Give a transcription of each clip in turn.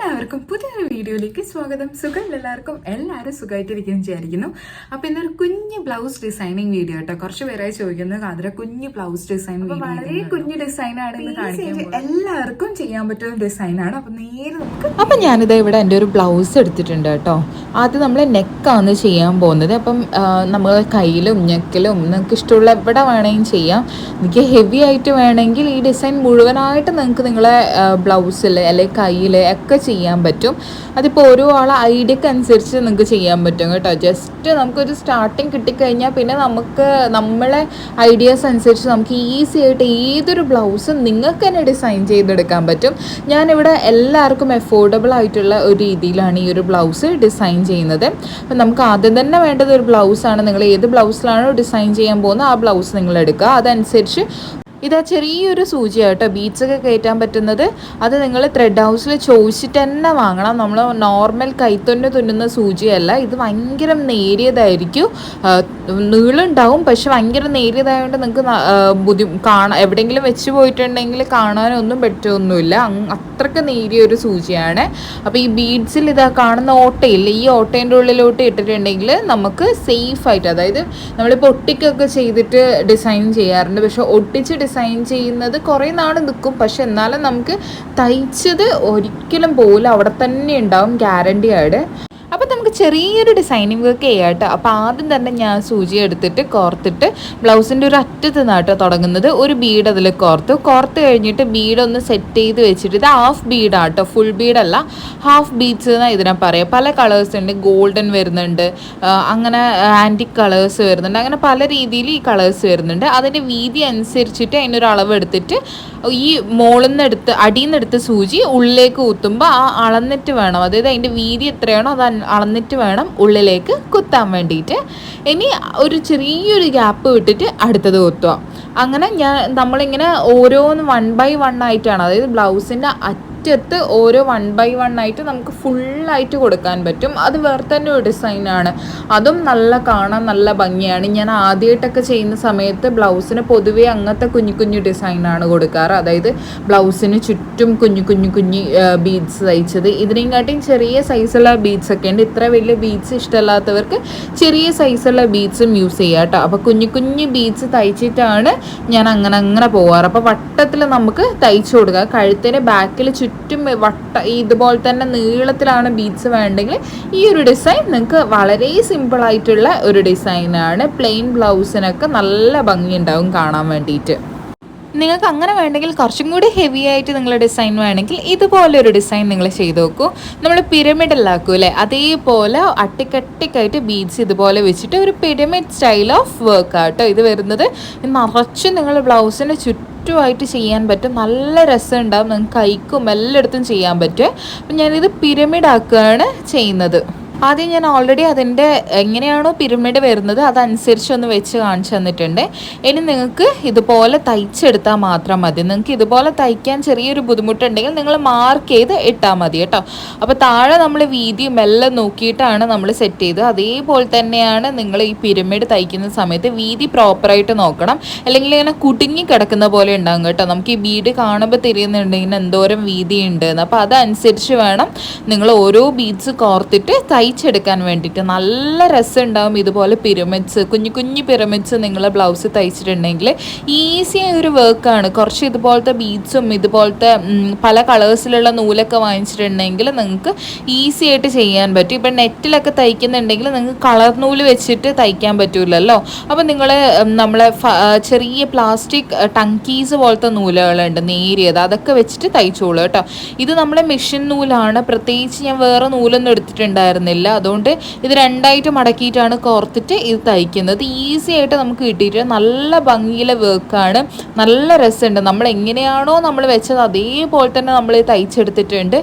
എല്ലാവർക്കും പുതിയൊരു വീഡിയോയിലേക്ക് സ്വാഗതം. സുഖം എല്ലാവർക്കും? എല്ലാവരും സുഖമായിട്ടിരിക്കുന്നു വിചാരിക്കുന്നു. അപ്പോൾ ഇന്നൊരു കുഞ്ഞ് ബ്ലൗസ് ഡിസൈനിങ് വീഡിയോ കേട്ടോ. കുറച്ച് പേരായി ചോദിക്കുന്നത് അതിലെ കുഞ്ഞ് ബ്ലൗസ് ഡിസൈൻ വളരെ കുഞ്ഞ് ഡിസൈനാണ് ഇന്ന് കാണിക്കുന്നത് എല്ലാവർക്കും ചെയ്യാൻ പറ്റുന്ന ഡിസൈനാണ്. അപ്പോൾ നേരെ നമുക്ക് അപ്പം ഞാനിത് ഇവിടെ എന്റെ ഒരു ബ്ലൗസ് എടുത്തിട്ടുണ്ട് കേട്ടോ. ആദ്യം നമ്മൾ നെക്കാണ് ചെയ്യാൻ പോകുന്നത്. അപ്പം നമ്മൾ കയ്യിലും നെക്കിലും നിങ്ങൾക്ക് ഇഷ്ടമുള്ള എവിടെ വേണമെങ്കിലും ചെയ്യാം. എനിക്ക് ഹെവി ആയിട്ട് വേണമെങ്കിൽ ഈ ഡിസൈൻ മുഴുവനായിട്ട് നിങ്ങൾക്ക് നിങ്ങളെ ബ്ലൗസിൽ അല്ലെങ്കിൽ കയ്യിൽ ഒക്കെ ചെയ്യാൻ പറ്റും. അതിപ്പോൾ ഓരോ ആളെ ഐഡിയക്ക് അനുസരിച്ച് നിങ്ങൾക്ക് ചെയ്യാൻ പറ്റും കേട്ടോ. ജസ്റ്റ് നമുക്കൊരു സ്റ്റാർട്ടിങ് കിട്ടിക്കഴിഞ്ഞാൽ പിന്നെ നമുക്ക് നമ്മളെ ഐഡിയാസ് അനുസരിച്ച് നമുക്ക് ഈസി ആയിട്ട് ഏതൊരു ബ്ലൗസും നിങ്ങൾക്ക് തന്നെ ഡിസൈൻ ചെയ്തെടുക്കാൻ പറ്റും. ഞാനിവിടെ എല്ലാവർക്കും എഫോർഡബിൾ ആയിട്ടുള്ള ഒരു രീതിയിലാണ് ഈ ഒരു ബ്ലൗസ് ഡിസൈൻ ചെയ്യുന്നത്. അപ്പം നമുക്ക് ആദ്യം തന്നെ വേണ്ടത് ഒരു ബ്ലൗസാണ് നിങ്ങൾ ഏത് ബ്ലൗസിലാണോ ഡിസൈൻ ചെയ്യാൻ പോകുന്നത് ആ ബ്ലൗസ് നിങ്ങൾ എടുക്കുക. അതനുസരിച്ച് ഇതാ ചെറിയൊരു സൂചിയാണ് കേട്ടോ. ബീഡ്സ് ഒക്കെ കയറ്റാൻ പറ്റുന്നത്. അത് നിങ്ങൾ ത്രെഡ് ഹൗസിൽ ചോദിച്ചിട്ട് തന്നെ വാങ്ങണം. നമ്മൾ നോർമൽ കൈത്തൊന്ന് തുന്നുന്ന സൂചിയല്ല. ഇത് ഭയങ്കര നേരിയതായിരിക്കും. നീളുണ്ടാവും. പക്ഷെ ഭയങ്കര നേരിയതായതുകൊണ്ട് നിങ്ങൾക്ക് ബുദ്ധി കാണാൻ എവിടെയെങ്കിലും വെച്ച് പോയിട്ടുണ്ടെങ്കിൽ കാണാനൊന്നും പറ്റുമൊന്നുമില്ല അത്രയ്ക്ക് നേരിയ ഒരു സൂചിയാണ്. അപ്പോൾ ഈ ബീഡ്സിൽ ഇതാ കാണുന്ന ഓട്ടയില്ല ഈ ഓട്ടേന്റെ ഉള്ളിലോട്ട് ഇട്ടിട്ടുണ്ടെങ്കിൽ നമുക്ക് സേഫായിട്ട് അതായത് നമ്മളിപ്പോൾ ഒട്ടിക്കൊക്കെ ചെയ്തിട്ട് ഡിസൈൻ ചെയ്യാറുണ്ട്. പക്ഷെ ഒട്ടിച്ച് ഡിസൈൻ ചെയ്യുന്നത് കുറേ നാൾ നിൽക്കും. പക്ഷെ എന്നാലും നമുക്ക് തയ്ച്ചത് ഒരിക്കലും പോലും അവിടെ തന്നെ ഉണ്ടാവും. ഗ്യാരണ്ടി ആയിട്ട് നമുക്ക് ചെറിയൊരു ഡിസൈനിങ് വർക്ക് ചെയ്യാം കേട്ടോ അപ്പോൾ ആദ്യം തന്നെ ഞാൻ സൂചി എടുത്തിട്ട് കോർത്തിട്ട് ബ്ലൗസിന്റെ ഒരു അറ്റത്ത് നിന്നാട്ടോ തുടങ്ങുന്നത്. ഒരു ബീഡ് അതിൽ കോർത്തു. കോർത്ത് കഴിഞ്ഞിട്ട് ബീഡ് ഒന്ന് സെറ്റ് ചെയ്ത് വെച്ചിട്ട് ഇത് ഹാഫ് ബീഡാട്ടോ ഫുൾ ബീഡല്ല ഹാഫ് ബീഡ്സ് എന്നാണ് ഇതിനെ പറയുക പല കളേഴ്സ് ഉണ്ട്. ഗോൾഡൻ വരുന്നുണ്ട്. അങ്ങനെ ആന്റിക് കളേഴ്സ് വരുന്നുണ്ട്. അങ്ങനെ പല രീതിയിൽ ഈ കളേഴ്സ് വരുന്നുണ്ട്. അതിന്റെ വീതി അനുസരിച്ചിട്ട് അതിനൊരു അളവ് എടുത്തിട്ട് ഈ മോളിൽ നിന്നെടുത്ത് അടിയിൽ നിന്ന് എടുത്ത് സൂചി ഉള്ളിലേക്ക് കുത്തുമ്പോൾ ആ അളന്നിട്ട് വേണം. അതായത് അതിന്റെ വീതി എത്രയാണോ അത് അളന്നിട്ട് വേണം ഉള്ളിലേക്ക് കുത്താൻ വേണ്ടിയിട്ട് ഇനി ഒരു ചെറിയൊരു ഗ്യാപ്പ് വിട്ടിട്ട് അടുത്തത് കുത്തുക അങ്ങനെ ഞാൻ നമ്മളിങ്ങനെ ഓരോന്ന് വൺ ബൈ വൺ ആയിട്ടാണ്. അതായത് ബ്ലൗസിന്റെ അറ്റത്ത് ഓരോ വൺ ബൈ വൺ ആയിട്ട് നമുക്ക് ഫുള്ളായിട്ട് കൊടുക്കാൻ പറ്റും. അത് വേറെ തന്നെ ഒരു ഡിസൈനാണ് അതും നല്ല കാണാൻ നല്ല ഭംഗിയാണ്. ഞാൻ ആദ്യമായിട്ടൊക്കെ ചെയ്യുന്ന സമയത്ത് ബ്ലൗസിന് പൊതുവേ അങ്ങനത്തെ കുഞ്ഞു കുഞ്ഞു ഡിസൈനാണ് കൊടുക്കാറ്. അതായത് ബ്ലൗസിന് ചുറ്റും കുഞ്ഞു കുഞ്ഞു കുഞ്ഞു ബീഡ്സ് തയ്ച്ചത്. ഇതിനെക്കാട്ടിയും ചെറിയ സൈസുള്ള ബീഡ്സ് ഒക്കെ ഉണ്ട്. ഇത്ര വലിയ ബീഡ്സ് ഇഷ്ടമല്ലാത്തവർക്ക് ചെറിയ സൈസുള്ള ബീഡ്സും യൂസ് ചെയ്യാം കേട്ടോ. അപ്പോൾ കുഞ്ഞു കുഞ്ഞു ബീഡ്സ് തയ്ച്ചിട്ടാണ് ഞാൻ അങ്ങനെ അങ്ങനെ പോവാറ്. അപ്പോൾ വട്ടത്തിൽ നമുക്ക് തയ്ച്ചു കൊടുക്കുക. കഴുത്തിന് ബാക്കിൽ ചുറ്റും വട്ട ഇതുപോലെ തന്നെ നീളത്തിലാണ് ബീഡ്സ് വേണ്ടെങ്കിൽ ഈ ഒരു ഡിസൈൻ നിങ്ങൾക്ക് വളരെ സിമ്പിൾ ആയിട്ടുള്ള ഒരു ഡിസൈനാണ്. പ്ലെയിൻ ബ്ലൗസിനൊക്കെ നല്ല ഭംഗിയുണ്ടാവും കാണാൻ വേണ്ടിയിട്ട് നിങ്ങൾക്ക് അങ്ങനെ വേണമെങ്കിൽ കുറച്ചും കൂടി ഹെവി ആയിട്ട് നിങ്ങൾ ഡിസൈൻ വേണമെങ്കിൽ ഇതുപോലെ ഒരു ഡിസൈൻ നിങ്ങൾ ചെയ്ത് നോക്കൂ നമ്മൾ പിരമിഡിലാക്കും അല്ലേ? അതേപോലെ അട്ടിക്കട്ടിക്കായിട്ട് ബീഡ്സ് ഇതുപോലെ വെച്ചിട്ട് ഒരു പിരമിഡ് സ്റ്റൈൽ ഓഫ് വർക്ക് ആട്ടോ ഇത് വരുന്നത്. നിറച്ച് നിങ്ങൾ ബ്ലൗസിന് ചുറ്റുമായിട്ട് ചെയ്യാൻ പറ്റും. നല്ല രസം ഉണ്ടാവും നിങ്ങൾക്ക് കൈക്കും എല്ലായിടത്തും ചെയ്യാൻ പറ്റും. അപ്പം ഞാനിത് പിരമിഡ് ആക്കുകയാണ് ചെയ്യുന്നത്. ആദ്യം ഞാൻ ഓൾറെഡി അതിന്റെ എങ്ങനെയാണോ പിരമിഡ് വരുന്നത് അതനുസരിച്ചൊന്ന് വെച്ച് കാണിച്ചു തന്നിട്ടുണ്ട്. ഇനി നിങ്ങൾക്ക് ഇതുപോലെ തയ്ച്ചെടുത്താൽ മാത്രം മതി. നിങ്ങൾക്ക് ഇതുപോലെ തയ്ക്കാൻ ചെറിയൊരു ബുദ്ധിമുട്ടുണ്ടെങ്കിൽ നിങ്ങൾ മാർക്ക് ചെയ്ത് ഇട്ടാൽ മതി കേട്ടോ. അപ്പോൾ താഴെ നമ്മൾ വീതിയും എല്ലാം നോക്കിയിട്ടാണ് നമ്മൾ സെറ്റ് ചെയ്തത്. അതേപോലെ തന്നെയാണ് നിങ്ങൾ ഈ പിരമിഡ് തയ്ക്കുന്ന സമയത്ത് വീതി പ്രോപ്പറായിട്ട് നോക്കണം. അല്ലെങ്കിൽ ഇങ്ങനെ കുടുങ്ങി കിടക്കുന്ന പോലെ ഉണ്ടാകും കേട്ടോ. നമുക്ക് ഈ ബീഡ് കാണുമ്പോൾ തിരിയുന്നുണ്ടെങ്കിൽ എന്തോരം വീതി ഉണ്ട് അപ്പോൾ അതനുസരിച്ച് വേണം നിങ്ങൾ ഓരോ ബീഡ്സ് കോർത്തിട്ട് തയ്ച്ചെടുക്കാൻ വേണ്ടിയിട്ട് നല്ല രസം ഉണ്ടാവും ഇതുപോലെ പിരമിഡ്സ് കുഞ്ഞു കുഞ്ഞു പിരമിഡ്സ് നിങ്ങൾ ബ്ലൗസ് തയ്ച്ചിട്ടുണ്ടെങ്കിൽ. ഈസി ഒരു വർക്കാണ് കുറച്ച് ഇതുപോലത്തെ ബീഡ്സും ഇതുപോലത്തെ പല കളേഴ്സിലുള്ള നൂലൊക്കെ വാങ്ങിച്ചിട്ടുണ്ടെങ്കിൽ നിങ്ങൾക്ക് ഈസി ആയിട്ട് ചെയ്യാൻ പറ്റും. ഇപ്പം നെറ്റിലൊക്കെ തയ്ക്കുന്നുണ്ടെങ്കിൽ നിങ്ങൾക്ക് കളർ നൂൽ വെച്ചിട്ട് തയ്ക്കാൻ പറ്റൂലല്ലോ. അപ്പോൾ നിങ്ങൾ നമ്മളെ ചെറിയ പ്ലാസ്റ്റിക് ടങ്കീസ് പോലത്തെ നൂലുകളുണ്ട് നേരിയത് അതൊക്കെ വെച്ചിട്ട് തയ്ച്ചോളൂ കേട്ടോ. ഇത് നമ്മളെ മെഷീൻ നൂലാണ്. പ്രത്യേകിച്ച് ഞാൻ വേറെ നൂലൊന്നും എടുത്തിട്ടുണ്ടായിരുന്നില്ല. അതുകൊണ്ട് ഇത് രണ്ടായിട്ട് മടക്കിയിട്ടാണ് കോർത്തിട്ട് ഇത് തയ്ക്കുന്നത്. ഈസി ആയിട്ട് നമുക്ക് കിട്ടിയിട്ട് നല്ല ഭംഗിയിലെ വർക്കാണ് നല്ല രസമുണ്ട്. നമ്മൾ എങ്ങനെയാണോ നമ്മൾ വെച്ചത് അതേപോലെ തന്നെ നമ്മൾ തയ്ച്ചെടുത്തിട്ടുണ്ട്.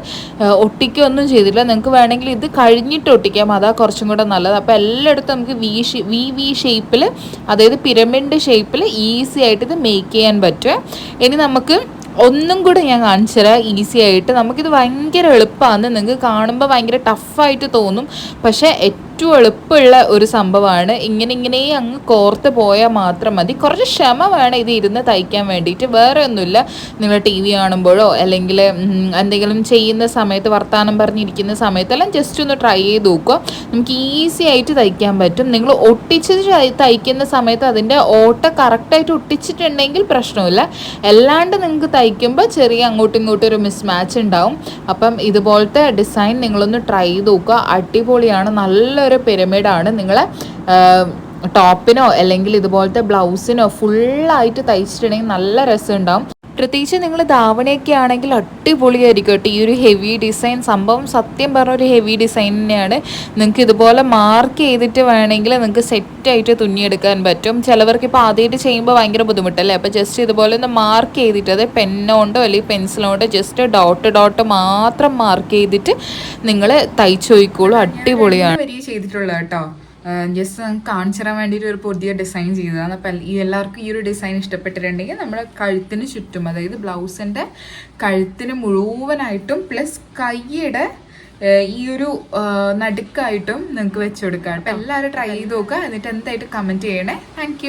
ഒട്ടിക്കൊന്നും ചെയ്തില്ല നിങ്ങൾക്ക് വേണമെങ്കിൽ ഇത് കഴിഞ്ഞിട്ട് ഒട്ടിക്കാം. അതാ കുറച്ചും കൂടെ നല്ലത്. അപ്പോൾ എല്ലായിടത്തും നമുക്ക് വി വി വി ഷേപ്പിൽ അതായത് പിരമിഡ് ഷേപ്പിൽ ഈസി ആയിട്ട് ഇത് മേക്ക് ചെയ്യാൻ പറ്റും. ഇനി നമുക്ക് ഒന്നും കൂടെ ഞാൻ കാണിച്ചു തരാം. ഈസി ആയിട്ട്. നമുക്കിത് ഭയങ്കര എളുപ്പമാണ് നിങ്ങൾക്ക് കാണുമ്പോൾ ഭയങ്കര ടഫായിട്ട് തോന്നും. പക്ഷേ ഏറ്റവും എളുപ്പമുള്ള ഒരു സംഭവമാണ്. ഇങ്ങനെ ഇങ്ങനെ അങ്ങ് കോർത്ത് പോയാൽ മാത്രം മതി. കുറച്ച് ക്ഷമ വേണം ഇത് ഇരുന്ന് തയ്ക്കാൻ വേണ്ടിയിട്ട്. വേറെ ഒന്നുമില്ല. നിങ്ങൾ ടി വി കാണുമ്പോഴോ അല്ലെങ്കിൽ എന്തെങ്കിലും ചെയ്യുന്ന സമയത്ത് വർത്തമാനം പറഞ്ഞിരിക്കുന്ന സമയത്തെല്ലാം ജസ്റ്റ് ഒന്ന് ട്രൈ ചെയ്ത് നോക്കുക. നമുക്ക് ഈസി ആയിട്ട് തയ്ക്കാൻ പറ്റും. നിങ്ങൾ ഒട്ടിച്ച് തയ്- തയ്ക്കുന്ന സമയത്ത് അതിന്റെ ഓട്ട കറക്റ്റായിട്ട് ഒട്ടിച്ചിട്ടുണ്ടെങ്കിൽ പ്രശ്നമില്ല. അല്ലാണ്ട് നിങ്ങൾക്ക് തയ്ക്കുമ്പോൾ ചെറിയ അങ്ങോട്ടും ഇങ്ങോട്ടും ഒരു മിസ് മാച്ച് ഉണ്ടാവും. അപ്പം ഇതുപോലത്തെ ഡിസൈൻ നിങ്ങളൊന്ന് ട്രൈ ചെയ്ത് നോക്കുക. അടിപൊളിയാണ്. നല്ലൊരു പിരമിഡാണ് നിങ്ങൾ ടോപ്പിനോ അല്ലെങ്കിൽ ഇതുപോലത്തെ ബ്ലൗസിനോ ഫുള്ളായിട്ട് തയ്ച്ചിട്ടുണ്ടെങ്കിൽ നല്ല രസം ഉണ്ടാവും പ്രത്യേകിച്ച് നിങ്ങൾ ധാവണിയൊക്കെ ആണെങ്കിൽ അടിപൊളിയായിരിക്കും കേട്ടോ. ഈ ഒരു ഹെവി ഡിസൈൻ സംഭവം സത്യം പറഞ്ഞ ഒരു ഹെവി ഡിസൈൻ തന്നെയാണ്. നിങ്ങൾക്ക് ഇതുപോലെ മാർക്ക് ചെയ്തിട്ട് വേണമെങ്കിൽ നിങ്ങൾക്ക് സെറ്റായിട്ട് തുന്നിയെടുക്കാൻ പറ്റും. ചിലവർക്ക് ഇപ്പോൾ ആദ്യമായിട്ട് ചെയ്യുമ്പോൾ ഭയങ്കര ബുദ്ധിമുട്ടല്ലേ? അപ്പോൾ ജസ്റ്റ് ഇതുപോലെ ഒന്ന് മാർക്ക് ചെയ്തിട്ട് അത് പെന്നോണ്ടോ അല്ലെങ്കിൽ പെൻസിലോണ്ടോ ജസ്റ്റ് ഡോട്ട് ഡോട്ട് മാത്രം മാർക്ക് ചെയ്തിട്ട് നിങ്ങൾ തയ്ച്ചു നോക്കിക്കോളൂ. അടിപൊളിയാണ്. വരി ചെയ്തിട്ടുള്ള കേട്ടോ. ജസ്റ്റ് നമുക്ക് കാണിച്ചു തരാൻ വേണ്ടിയിട്ട് ഒരു പുതിയ ഡിസൈൻ ചെയ്തതാണ്. അപ്പം ഈ എല്ലാവർക്കും ഈ ഒരു ഡിസൈൻ ഇഷ്ടപ്പെട്ടിട്ടുണ്ടെങ്കിൽ നമ്മുടെ കഴുത്തിന് ചുറ്റും അതായത് ബ്ലൗസിന്റെ കഴുത്തിന് മുഴുവനായിട്ടും പ്ലസ് കൈയുടെ ഈ ഒരു നടുക്കായിട്ടും നിങ്ങൾക്ക് വെച്ചു കൊടുക്കാം. അപ്പം എല്ലാവരും ട്രൈ ചെയ്ത് നോക്കുക. എന്നിട്ട് എന്തായിട്ട് കമന്റ് ചെയ്യണേ. താങ്ക്